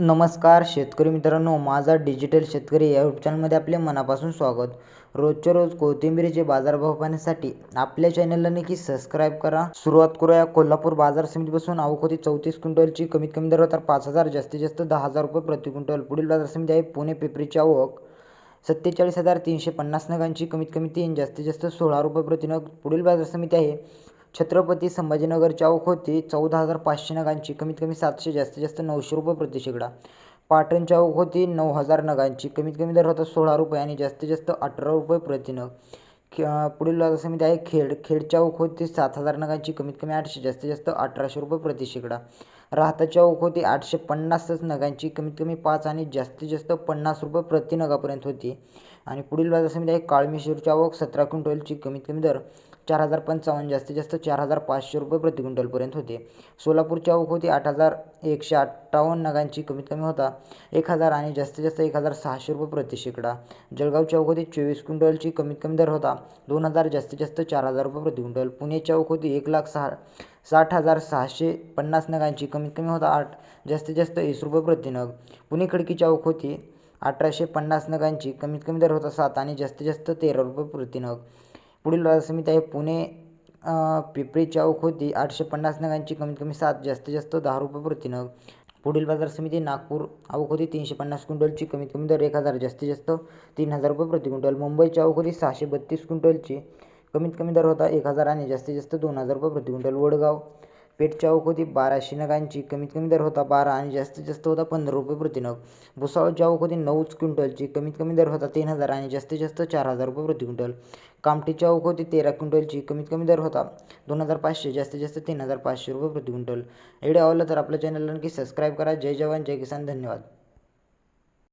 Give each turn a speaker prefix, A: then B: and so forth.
A: नमस्कार शेतकरी मित्रांनो माझा डिजिटल शेतकरी या यूट्यूब चॅनलमध्ये आपले मनापासून स्वागत. रोजच्या रोज कोथिंबिरीचे बाजारभाव पाहण्यासाठी आपल्या चॅनलला नक्की सबस्क्राईब करा. सुरुवात करूया कोल्हापूर बाजार समितीपासून. आवक चौतीस क्विंटलची कमीत कमी दर होता. पाच हजार जास्तीत जास्त दहा हजार रुपये प्रति क्विंटल. पुढील बाजार समिती आहे पुणे पिपरीची आवक. सत्तेचाळीस हजार तीनशे पन्नास नगांची कमीत कमी तीन जास्तीत जास्त सोळा रुपये प्रति नग. पुढील बाजार समिती आहे छत्रपती संभाजीनगरची चौक होती. चौदा हजार पाचशे नगांची कमीत कमी सातशे जास्तीत जास्त नऊशे रुपये प्रति पाटण चौक होती नऊ हजार नगांची कमीत कमी दर होता सोळा रुपये आणि जास्तीत जास्त अठरा रुपये प्रति नग. खे पुढील बाजार समिती आहे खेड. खेड चौक होती सात हजार नगांची कमीत कमी आठशे जास्तीत जास्त अठराशे रुपये प्रति राहताच्या राहताची होती आठशे पन्नासच नगांची कमीत कमी पाच आणि जास्तीत जास्त पन्नास रुपये प्रति नगापर्यंत होती. आणि पुढील बाजार समिती आहे काळमेश्वरची आवक सतरा क्विंटलची कमीत कमी दर चार हजार पंचावन्न जास्तीत जास्त चार हजार पाचशे रुपये प्रति क्विंटलपर्यंत होते. सोलापूरची आवक होती आठ हजार एकशे अठ्ठावन्न नगांची कमीत कमी होता एक हजार आणि जास्तीत जास्त एक हजार सहाशे रुपये प्रति शेकडा. जळगावची आवक होती चोवीस क्विंटलची कमीत कमी दर होता दोन हजार जास्तीत जास्त चार हजार रुपये प्रति क्विंटल. पुण्याची आवक होती एक लाख सहा साठ हजार सहाशे पन्नास नगांची कमीत कमी होता आठ. जास्तीत जास्त वीस रुपये प्रति पुणे खडकीची आवक होती अठराशे पन्नास नगांची कमीत कमी दर होता सात आणि जास्तीत जास्त तेरा रुपये प्रतिनग पुढील बाजार समिती आहे पुणे पिपरी चौक होती आठशे पन्नास नगांची कमीत कमी सात जास्तीत जास्त दहा रुपये प्रतिनग पुढील बाजार समिती नागपूर आवक होती तीनशे पन्नास क्विंटलची कमीत कमी दर एक हजार जास्तीत जास्त तीन हजार रुपये प्रति क्विंटल. मुंबईची आवक होती सहाशे बत्तीस क्विंटलची. कमीत कमी दर होता एक हजार आणि जास्तीत जास्त दोन हजार रुपये प्रति क्विंटल वडगाव. पेठ चौक होती बाराशे नगांची कमीत कमी दर होता बारा आणि जास्तीत जास्त होता पंधरा रुपये प्रति नग. भुसावळ चौक होती नऊच क्विंटलची कमीत कमी दर होता तीन हजार आणि जास्तीत जास्त चार हजार रुपये प्रति क्विंटल. कामठी चौक होती तेरा क्विंटलची कमीत कमी दर होता दोन हजार पाचशे जास्तीत जास्त तीन हजार पाचशे रुपये प्रति क्विंटल. व्हिडिओ आवडला तर आपल्या चॅनलला नक्की सबस्क्राईब करा. जय जवान जय किसान धन्यवाद.